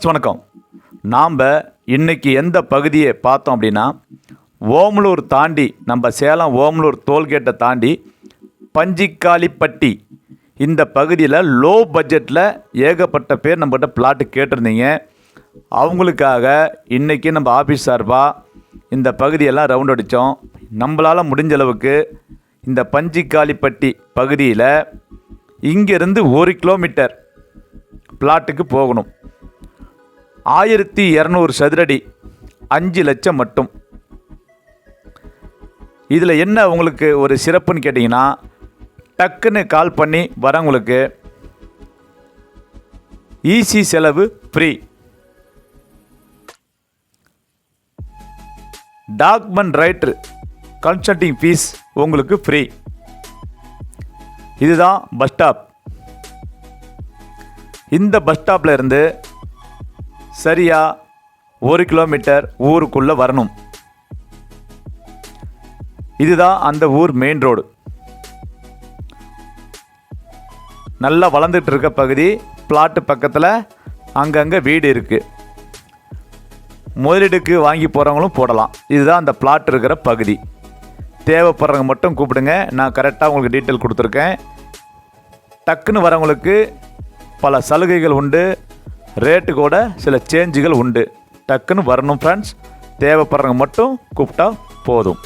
வணக்கம். நாம் இன்றைக்கி எந்த பகுதியை பார்த்தோம் அப்படின்னா ஓமலூர் தாண்டி நம்ம சேலம் ஓமலூர் டோல்கேட்டை தாண்டி பஞ்சிக்காளிப்பட்டி இந்த பகுதியில் லோ பட்ஜெட்டில் ஏகப்பட்ட பேர் நம்மகிட்ட பிளாட்டு கேட்டிருந்தீங்க. அவங்களுக்காக இன்றைக்கி நம்ம ஆஃபீஸ் சார்பாக இந்த பகுதியெல்லாம் ரவுண்ட் அடித்தோம் நம்மளால் முடிஞ்ச அளவுக்கு இந்த பஞ்சிக்காளிப்பட்டி பகுதியில் இங்கேருந்து ஒரு கிலோமீட்டர் பிளாட்டுக்கு போகணும். ஆயிரத்தி இரநூறு சதுரடி அஞ்சு லட்சம் மட்டும். இதில் என்ன உங்களுக்கு ஒரு சிறப்புன்னு கேட்டிங்கன்னா டக்குன்னு கால் பண்ணி வரவங்களுக்கு ஈஸி செலவு free document writer consulting fees உங்களுக்கு ஃப்ரீ இதுதான் பஸ் ஸ்டாப் இந்த பஸ் ஸ்டாப்பில் இருந்து சரியா ஒரு கிலோமீட்டர் ஊருக்குள்ளே வரணும். இதுதான் அந்த ஊர் மெயின் ரோடு நல்லா வளர்ந்துட்டு இருக்க பகுதி பிளாட்டு பக்கத்தில் அங்கங்கே வீடு இருக்குது முதலீடுக்கு வாங்கி போகிறவங்களும் போடலாம். இதுதான் அந்த பிளாட் இருக்கிற பகுதி. தேவைப்படுறவங்க மட்டும் கூப்பிடுங்க. நான் கரெக்டாக உங்களுக்கு டீட்டெயில் கொடுத்துருக்கேன். டக்குன்னு வரவங்களுக்கு பல சலுகைகள் உண்டு. ரேட்டு கூட சில சேஞ்சுகள் உண்டு. டக்குன்னு வரணும் ஃப்ரெண்ட்ஸ் தேவைப்படுறவங்க மட்டும் கூப்பிட்டா போதும்.